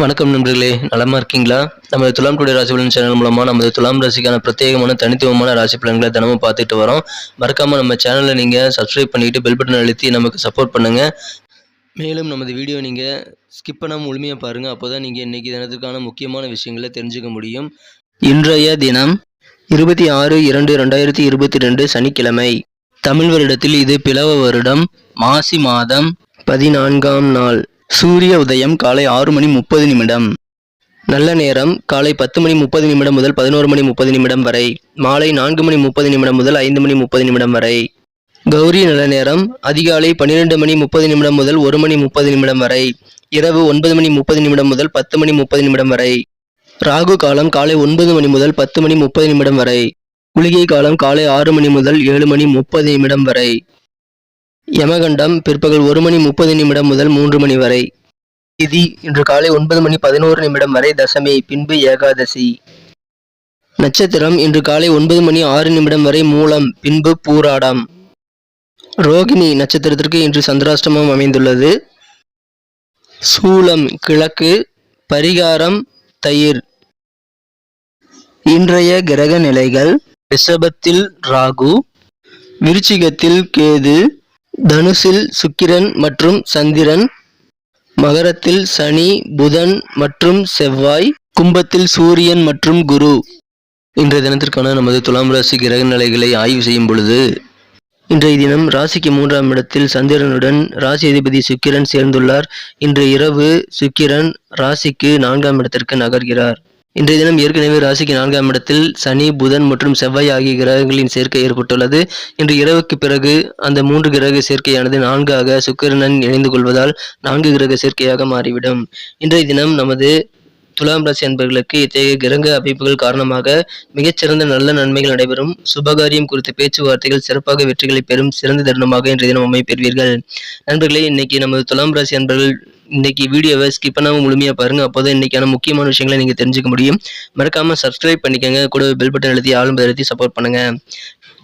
வணக்கம் நண்பர்களே நலமா இருக்கீங்களா? நம்ம துலாம் டுடே ராசி பலன் சேனல் மூலமா நமது துலாம் ராசிக்கான பிரத்யேகமான தனித்துவமான ராசி பலன்களை தினமும் பார்த்துட்டு வரோம். மறக்காம நம்ம சேனலை நீங்க சப்ஸ்கிரைப் பண்ணிட்டு பெல் பட்டன் அழுத்தி நமக்கு சப்போர்ட் பண்ணுங்க. மேலும் நமது வீடியோ நீங்க ஸ்கிப் பண்ணாமல் முழுமையா பாருங்க. அப்போதான் நீங்க இன்னைக்கு தினத்துக்கான முக்கியமான விஷயங்களை தெரிஞ்சுக்க முடியும். இன்றைய தினம் இருபத்தி ஆறு இரண்டு ரெண்டாயிரத்தி இருபத்தி ரெண்டு சனிக்கிழமை. தமிழ் வருடத்தில் இது பிளவ வருடம். மாசி மாதம் பதினான்காம் நாள். சூரிய உதயம் காலை ஆறு மணி முப்பது நிமிடம் நல்ல நேரம் காலை பத்து மணி முப்பது நிமிடம் முதல் பதினோரு மணி முப்பது நிமிடம் வரை மாலை நான்கு மணி முப்பது நிமிடம் முதல் ஐந்து மணி முப்பது நிமிடம் வரை கௌரி நல்ல நேரம் அதிகாலை பன்னிரெண்டு மணி முப்பது நிமிடம் முதல் ஒரு மணி முப்பது நிமிடம் வரை இரவு ஒன்பது மணி முப்பது நிமிடம் முதல் பத்து மணி முப்பது நிமிடம் வரை ராகு காலம் காலை ஒன்பது மணி முதல் பத்து மணி முப்பது நிமிடம் வரை குளிகை காலம் காலை ஆறு மணி முதல் ஏழு மணி முப்பது நிமிடம் வரை யமகண்டம் பிற்பகல் ஒரு மணி முப்பது நிமிடம் முதல் மூன்று மணி வரை. திதி இன்று காலை ஒன்பது மணி பதினோரு நிமிடம் வரை தசமி பின்பு ஏகாதசி. நட்சத்திரம் இன்று காலை ஒன்பது மணி ஆறு நிமிடம் வரை மூலம் பின்பு பூராடம். ரோகிணி நட்சத்திரத்திற்கு இன்று சந்திராஷ்டமம் அமைந்துள்ளது. சூலம் கிழக்கு பரிகாரம் தயிர். இன்றைய கிரக நிலைகள் ரிஷபத்தில் ராகு விருச்சிகத்தில் கேது தனுசில் சுக்கிரன் மற்றும் சந்திரன் மகரத்தில் சனி புதன் மற்றும் செவ்வாய் கும்பத்தில் சூரியன் மற்றும் குரு. இன்றைய தினத்திற்கான நமது துலாம் ராசி கிரக நிலைகளை ஆய்வு செய்யும் பொழுது இன்றைய தினம் ராசிக்கு மூன்றாம் இடத்தில் சந்திரனுடன் ராசி அதிபதி சுக்கிரன் சேர்ந்துள்ளார். இன்று இரவு சுக்கிரன் ராசிக்கு நான்காம் இடத்திற்கு நகர்கிறார். இன்றைய தினம் ஏற்கனவே ராசிக்கு நான்காம் இடத்தில் சனி புதன் மற்றும் செவ்வாய் ஆகிய கிரகங்களின் சேர்க்கை ஏற்பட்டுள்ளது. இன்று இரவுக்கு பிறகு அந்த மூன்று கிரக சேர்க்கையானது நான்காக சுக்கிரனன் இணைந்து கொள்வதால் நான்கு கிரக சேர்க்கையாக மாறிவிடும். இன்றைய தினம் நமது துலாம் ராசி அன்பர்களுக்கு இத்தகைய கிரக அமைப்புகள் காரணமாக மிகச்சிறந்த நல்ல நன்மைகள் நடைபெறும். சுபகாரியம் குறித்த பேச்சுவார்த்தைகள் சிறப்பாக வெற்றிகளை பெறும் சிறந்த தருணமாக இன்றைய தினம் அமைப்பெறுவீர்கள். நண்பர்களே இன்னைக்கு நமது துலாம் ராசி அன்பர்கள் இன்னைக்கு வீடியோவை ஸ்கிப் பண்ணாம முழுமையா பாருங்க. அப்போதான் இன்னைக்கான முக்கியமான விஷயங்களை நீங்கள் தெரிஞ்சுக்க முடியும். மறக்காம சப்ஸ்கிரைப் பண்ணிக்கோங்க. கூட பெல் பட்டன் எழுதி ஆளும் எழுதி சப்போர்ட் பண்ணுங்க.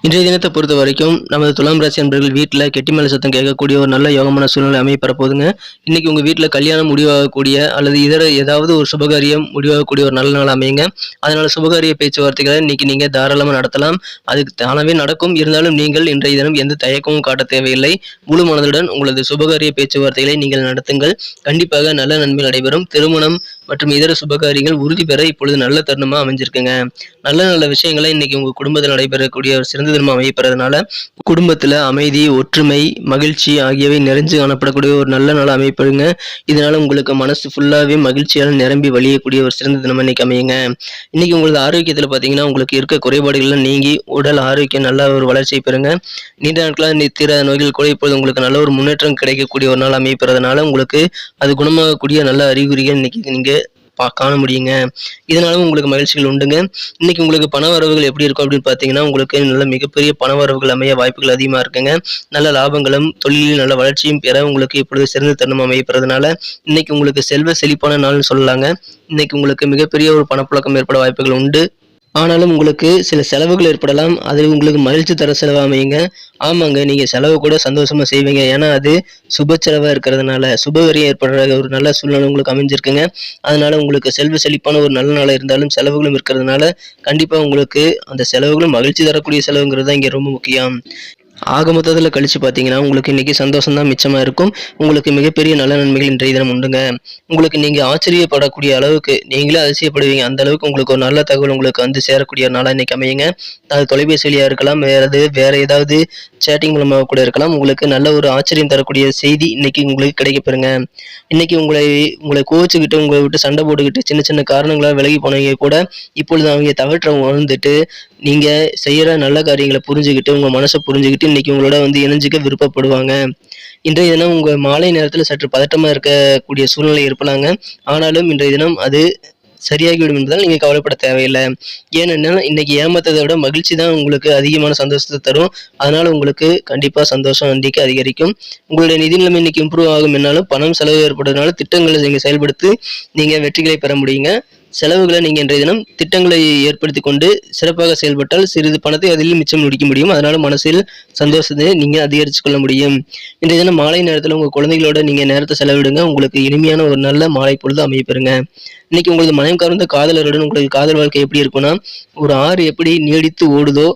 இன்றைய தினத்தை பொறுத்த வரைக்கும் நமது துலாம் ராசி அன்பர்கள் வீட்டில் கெட்டிமலை சத்தம் கேட்கக்கூடிய ஒரு நல்ல யோகமான சூழ்நிலை அமைப்பெற போதுங்க இன்னைக்கு உங்கள் வீட்டில் கல்யாணம் முடிவாகக்கூடிய அல்லது இதர ஏதாவது ஒரு சுபகாரியம் முடிவாகக்கூடிய ஒரு நல்ல நாள் அமையுங்க. அதனால் சுபகாரிய பேச்சுவார்த்தைகளை இன்னைக்கு நீங்கள் தாராளமாக நடத்தலாம். அதுக்கு தானவே நடக்கும். இருந்தாலும் நீங்கள் இன்றைய தினம் எந்த தயக்கமும் காட்ட தேவையில்லை. முழு மனதுடன் உங்களது சுபகாரிய பேச்சுவார்த்தைகளை நீங்கள் நடத்துங்கள். கண்டிப்பாக நல்ல நன்மை நடைபெறும். திருமணம் மற்றும் இதர சுபகாரியங்கள் உறுதி பெற இப்பொழுது நல்ல தருணமாக அமைஞ்சிருக்குங்க. நல்ல நல்ல விஷயங்களை இன்னைக்கு உங்கள் குடும்பத்தில் நடைபெறக்கூடிய ஒரு சிறந்த திரும்ப அமையப்படுறதுனால குடும்பத்தில் அமைதி ஒற்றுமை மகிழ்ச்சி ஆகியவை நிறைஞ்சு காணப்படக்கூடிய ஒரு நல்ல நாள் அமைப்படுங்க இதனால உங்களுக்கு மனசு ஃபுல்லாகவே மகிழ்ச்சியால் நிரம்பி வழியக்கூடிய ஒரு சிறந்த தினம் இன்னைக்கு அமையுங்க. இன்னைக்கு உங்களது ஆரோக்கியத்தில் பார்த்தீங்கன்னா உங்களுக்கு இருக்க குறைபாடுகள்லாம் நீங்கி உடல் ஆரோக்கியம் நல்ல ஒரு வளர்ச்சியை பெறுங்க. நீண்ட நாட்களாக தீராத நோய்கள் கூட இப்பொழுது உங்களுக்கு நல்ல ஒரு முன்னேற்றம் கிடைக்கக்கூடிய ஒரு நாள் அமைப்பறதுனால உங்களுக்கு அது குணமாகக்கூடிய நல்ல அறிகுறிகள் இன்னைக்கு நீங்கள் காண முடியுங்க இதனால உங்களுக்கு மகிழ்ச்சிகள் உண்டுங்க. இன்னைக்கு உங்களுக்கு பண வரவுகள் எப்படி இருக்கும் அப்படின்னு பார்த்தீங்கன்னா உங்களுக்கு நல்ல மிகப்பெரிய பண வரவுகள் அமைய வாய்ப்புகள் அதிகமாக இருக்குங்க. நல்ல லாபங்களும் தொழிலில் நல்ல வளர்ச்சியும் பெற உங்களுக்கு இப்பொழுது சிறந்த தருணம் அமையப்படுறதுனால இன்னைக்கு உங்களுக்கு செல்வ செழிப்பான நாள்னு சொல்லலாங்க. இன்னைக்கு உங்களுக்கு மிகப்பெரிய ஒரு பணப்புழக்கம் ஏற்பட வாய்ப்புகள் உண்டு. ஆனாலும் உங்களுக்கு சில செலவுகள் ஏற்படலாம். அது உங்களுக்கு மகிழ்ச்சி தர செலவு அமையுங்க. ஆமாங்க நீங்கள் செலவு கூட சந்தோஷமாக செய்வீங்க. ஏன்னா அது சுப செலவாக இருக்கிறதுனால சுபவரியம் ஏற்படுற ஒரு நல்ல சூழ்நிலை உங்களுக்கு அமைஞ்சிருக்குங்க. அதனால் உங்களுக்கு செல்வ செழிப்பான ஒரு நல்ல நாளாக இருந்தாலும் செலவுகளும் இருக்கிறதுனால கண்டிப்பாக உங்களுக்கு அந்த செலவுகளும் மகிழ்ச்சி தரக்கூடிய செலவுங்கிறது தான் இங்கே ரொம்ப முக்கியம். ஆக மொத்தத்தில் கழிச்சு பார்த்தீங்கன்னா உங்களுக்கு இன்னைக்கு சந்தோஷம் தான் மிச்சமாக இருக்கும். உங்களுக்கு மிகப்பெரிய நல்ல நன்மைகள் இன்றைய தினம் உண்டுங்க. உங்களுக்கு நீங்கள் ஆச்சரியப்படக்கூடிய அளவுக்கு நீங்களே அதிசயப்படுவீங்க. அந்த அளவுக்கு உங்களுக்கு ஒரு நல்ல தகவல் உங்களுக்கு வந்து சேரக்கூடிய நாளாக இன்றைக்கி அமையுங்க. அது தொலைபேசியிலையாக இருக்கலாம் வேறு எது வேறு ஏதாவது சேட்டிங் மூலமாக கூட இருக்கலாம். உங்களுக்கு நல்ல ஒரு ஆச்சரியம் தரக்கூடிய செய்தி இன்னைக்கு உங்களுக்கு கிடைக்கப்பெறுங்க இன்னைக்கு உங்களை உங்களை கோவிச்சுக்கிட்டு உங்களை விட்டு சண்டை போட்டுக்கிட்டு சின்ன சின்ன காரணங்களாக விலகி போனவங்க கூட இப்பொழுது அவங்க தவற்ற உணர்ந்துட்டு நீங்கள் செய்கிற நல்ல காரியங்களை புரிஞ்சுக்கிட்டு உங்கள் மனசை புரிஞ்சுக்கிட்டு இன்னைக்கு உங்களோட வந்து இணைஞ்சிக்க விருப்பப்படுவாங்க. இன்றைய தினம் உங்க மாலை நேரத்தில் சற்று பதட்டமா இருக்கக்கூடிய சூழ்நிலை இருப்பலாங்க ஆனாலும் இன்றைய தினம் அது சரியாகிவிடும் என்பதால் நீங்கள் கவலைப்பட தேவையில்லை. ஏனென்னா இன்னைக்கு ஏமாத்ததை விட மகிழ்ச்சி தான் உங்களுக்கு அதிகமான சந்தோஷத்தை தரும். அதனால உங்களுக்கு கண்டிப்பாக சந்தோஷம் அன்றைக்கு அதிகரிக்கும். உங்களுடைய நிதி நிலைமை இன்னைக்கு இம்ப்ரூவ் ஆகும். என்னாலும் பணம் செலவு ஏற்படுறதுனால திட்டங்களை நீங்கள் செயல்படுத்தி நீங்கள் வெற்றிகளை பெற முடியுங்க. செலவுகளை நீங்கள் இன்றைய தினம் திட்டங்களை ஏற்படுத்தி கொண்டு சிறப்பாக செயல்பட்டால் சிறிது பணத்தை அதில் மிச்சம் முடிக்க முடியும். அதனால மனசில் சந்தோஷத்தை நீங்கள் அதிகரித்து கொள்ள முடியும். இன்றைய தினம் மாலை நேரத்தில் உங்கள் குழந்தைகளோட நீங்கள் நேரத்தை செலவிடுங்க. உங்களுக்கு இனிமையான ஒரு நல்ல மாலை பொழுது அமையப்பெறுங்க. இன்னைக்கு உங்களது மனம் கவர்ந்த காதலருடன் உங்களுக்கு காதல் வாழ்க்கை எப்படி இருக்கும்னா ஒரு ஆறு எப்படி நீடித்து ஓடுதோ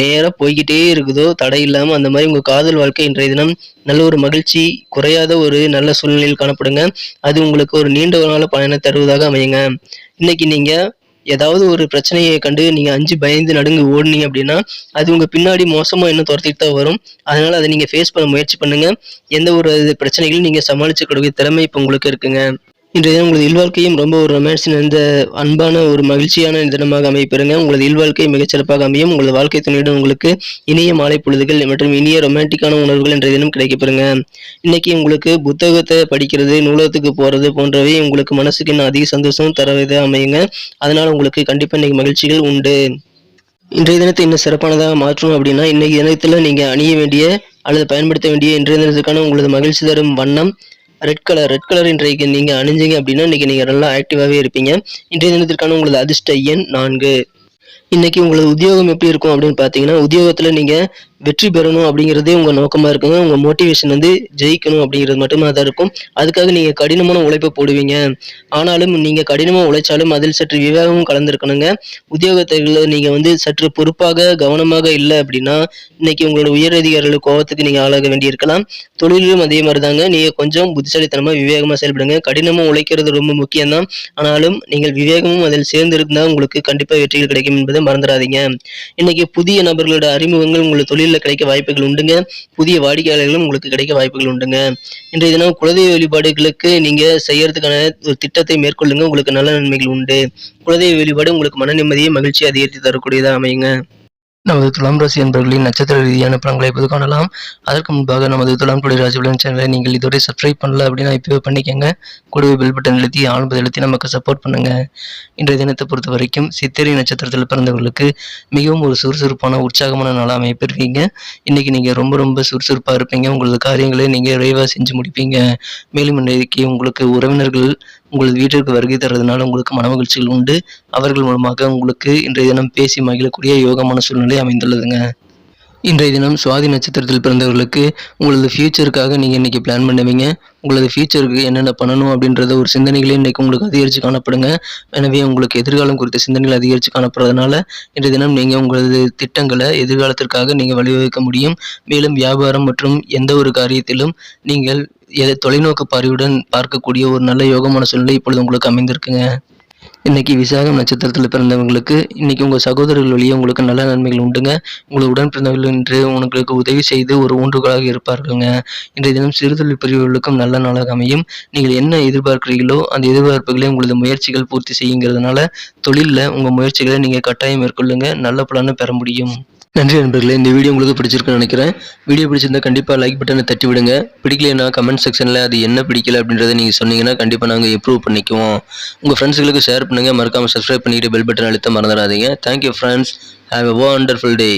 நேராக போய்கிட்டே இருக்குதோ தடை இல்லாமல் அந்த மாதிரி உங்கள் காதல் வாழ்க்கை இன்றைய தினம் நல்ல ஒரு மகிழ்ச்சி குறையாத ஒரு நல்ல சூழ்நிலையில் காணப்படுங்க. அது உங்களுக்கு ஒரு நீண்ட நாள் பயணம் தருவதாக அமையுங்க. இன்னைக்கு நீங்கள் ஏதாவது ஒரு பிரச்சனையை கண்டு நீங்கள் அஞ்சு பயந்து நடுங்கு ஓடுனீங்க அப்படின்னா அது உங்கள் பின்னாடி மோசமாக இன்னும் துரத்திட்டு தான் வரும். அதனால் அதை நீங்கள் ஃபேஸ் பண்ண முயற்சி பண்ணுங்கள் எந்த ஒரு பிரச்சனைகளும் நீங்கள் சமாளிச்சக்கூடிய திறமை இப்போ உங்களுக்கு இருக்குங்க. இன்றைய தினம் உங்களது இல்வாழ்க்கையும் ரொம்ப ஒரு ரொமான்ஸ் நிறைந்த அன்பான ஒரு மகிழ்ச்சியான தினமாக அமைப்பெறுங்க உங்களது இல்வாழ்க்கை மிகச்சிறப்பாக அமையும். உங்களது வாழ்க்கை துணையுடன் உங்களுக்கு இனிய மாலை பொழுதுகள் மற்றும் இனிய ரொமான்டிக்கான உணர்வுகள் இன்றைய தினம் கிடைக்கப்பெறுங்க இன்னைக்கு உங்களுக்கு புத்தகத்தை படிக்கிறது நூலகத்துக்கு போறது போன்றவை உங்களுக்கு மனசுக்கு இன்னும் அதிக சந்தோஷம் தரவிதாக அமையுங்க. அதனால உங்களுக்கு கண்டிப்பாக இன்னைக்கு மகிழ்ச்சிகள் உண்டு. இன்றைய தினத்தை இன்னும் சிறப்பானதாக மாற்றணும் அப்படின்னா இன்னைக்கு தினத்தில் நீங்கள் அணிய வேண்டிய அல்லது பயன்படுத்த வேண்டிய இன்றைய தினத்துக்கான உங்களது மகிழ்ச்சி தரும் வண்ணம் ரெட் கலர் ரெட் கலர் இன்றைக்கு நீங்கள் அணிஞ்சிங்க அப்படின்னா இன்னைக்கு நீங்கள் நல்லா ஆக்டிவாகவே இருப்பீங்க. இன்றைய தினத்திற்கான உங்களது அதிர்ஷ்ட எண் நான்கு. இன்னைக்கு உங்களது உத்தியோகம் எப்படி இருக்கும் அப்படின்னு பார்த்தீங்கன்னா உத்தியோகத்தில் நீங்கள் வெற்றி பெறணும் அப்படிங்கிறதே உங்கள் நோக்கமாக இருக்குங்க. உங்கள் மோட்டிவேஷன் வந்து ஜெயிக்கணும் அப்படிங்கிறது மட்டுமே தான் இருக்கும். அதுக்காக நீங்கள் கடினமான உழைப்பை போடுவீங்க. ஆனாலும் நீங்கள் கடினமாக உழைச்சாலும் அதில் சற்று விவேகமும் கலந்துருக்கணுங்க. உத்தியோகத்தில் நீங்கள் வந்து சற்று பொறுப்பாக கவனமாக இல்லை அப்படின்னா இன்னைக்கு உங்களோட உயரதிகாரிகள் கோபத்துக்கு நீங்கள் ஆளாக வேண்டியிருக்கலாம். தொழிலும் அதே மாதிரி தாங்க நீங்கள் கொஞ்சம் புத்திசாலித்தனமாக விவேகமாக செயல்படுங்க. கடினமாக உழைக்கிறது ரொம்ப முக்கியம்தான். ஆனாலும் நீங்கள் விவேகமும் அதில் சேர்ந்து இருந்தால் உங்களுக்கு கண்டிப்பாக வெற்றிகள் கிடைக்கும் என்பதை மறந்துடாதீங்க. இன்னைக்கு புதிய நபர்களோட அறிமுகங்கள் உங்களுக்கு தொழிலில் கிடைக்க வாய்ப்புகள் உண்டுங்க. புதிய வாடிக்கையாளர்களும் உங்களுக்கு கிடைக்க வாய்ப்புகள் உண்டுங்க. இன்றைய தினம் குலதெய்வ வழிபாடுகளுக்கு நீங்க செய்யறதுக்கான ஒரு திட்டத்தை மேற்கொள்ளுங்க. உங்களுக்கு நல்ல நன்மைகள் உண்டு. குலதெய்வ வழிபாடு உங்களுக்கு மன நிம்மதியை மகிழ்ச்சியை அதிகரித்து தரக்கூடியதாக அமையுங்க. நமது துலாம் ராசி என்பவர்களின் நட்சத்திர ரீதியான பலன்களை இப்போது காணலாம். அதற்கு முன்பாக நமது துலாம் கொடி ராசி பலன் சேனலை நீங்கள் இதுவரை சப்ஸ்கிரைப் பண்ணல அப்படின்னா இப்போவே பண்ணிக்கோங்க. கூடவே பெல் பட்டன் எழுத்தி ஆழ்பது எழுத்தி நமக்கு சப்போர்ட் பண்ணுங்க. இன்றைய தினத்தை பொறுத்த வரைக்கும் சித்திரை நட்சத்திரத்தில் பிறந்தவர்களுக்கு மிகவும் ஒரு சுறுசுறுப்பான உற்சாகமான நாளாக அமைப்பிருக்கீங்க இன்னைக்கு நீங்கள் ரொம்ப ரொம்ப சுறுசுறுப்பாக இருப்பீங்க. உங்களது காரியங்களை நீங்கள் விரைவாக செஞ்சு முடிப்பீங்க. மேலும் இன்றைக்கு உங்களுக்கு உறவினர்கள் உங்களது வீட்டிற்கு வருகை தருவதனால் உங்களுக்கு மனமகிழ்ச்சிகள் உண்டு. அவர்கள் மூலமாக உங்களுக்கு இன்றைய தினம் பேசி மகிழக்கூடிய யோகமான சூழ்நிலை அமைந்துள்ளதுங்க. இன்றைய தினம் சுவாதி நட்சத்திரத்தில் பிறந்தவர்களுக்கு உங்களது ஃபியூச்சருக்காக நீங்கள் இன்றைக்கி பிளான் பண்ணுவீங்க. உங்களது ஃபியூச்சருக்கு என்னென்ன பண்ணணும் அப்படின்றத ஒரு சிந்தனைகளே இன்றைக்கு உங்களுக்கு அதிகரித்து காணப்படுங்க. எனவே உங்களுக்கு எதிர்காலம் குறித்த சிந்தனைகள் அதிகரித்து காணப்படுறதுனால இன்றைய தினம் நீங்கள் உங்களது திட்டங்களை எதிர்காலத்திற்காக நீங்கள் வழிவகுக்க முடியும். மேலும் வியாபாரம் மற்றும் எந்த ஒரு காரியத்திலும் நீங்கள் எதை தொலைநோக்கு பார்வையுடன் பார்க்கக்கூடிய ஒரு நல்ல யோகமான சூழ்நிலை இப்பொழுது உங்களுக்கு அமைந்திருக்குங்க. இன்னைக்கு விசாகம் நட்சத்திரத்தில் பிறந்தவங்களுக்கு இன்னைக்கு உங்கள் சகோதரர்கள் வழியே உங்களுக்கு நல்ல நன்மைகள் உண்டுங்க. உங்களை உடன் பிறந்தவர்கள் என்று உங்களுக்கு உதவி செய்து ஒரு ஊன்றுகோலாக இருப்பார்களுங்க. இன்றைய தினம் சிறுதொழில் பிரிவுகளுக்கும் நல்ல நாளாக அமையும். நீங்கள் என்ன எதிர்பார்க்கிறீர்களோ அந்த எதிர்பார்ப்புகளை உங்களது முயற்சிகள் பூர்த்தி செய்யுங்கிறதுனால தொழிலில் உங்கள் முயற்சிகளை நீங்கள் கட்டாயம் மேற்கொள்ளுங்க. நல்ல பலனை பெற முடியும். நன்றி நண்பர்களே இந்த வீடியோ உங்களுக்கு பிடிச்சிருக்குன்னு நினைக்கிறேன். வீடியோ பிடிச்சிருந்தா கண்டிப்பாக லைக் பட்டனை தட்டி விடுங்க. பிடிக்கலைன்னா கமெண்ட் செக்ஷனில் அது என்ன பிடிக்கல அப்படின்றத நீங்கள் சொன்னீங்கன்னா கண்டிப்பாக நாங்கள் இம்ப்ரூவ் பண்ணிக்குவோம். உங்கள் ஃப்ரெண்ட்ஸுகளுக்கு ஷேர் பண்ணுங்கள் மறக்காமல் சப்ஸ்கிரைப் பண்ணிட்டு பெல் பட்டன் அழுத்த மறந்துடாதீங்க. Thank you friends have a wonderful day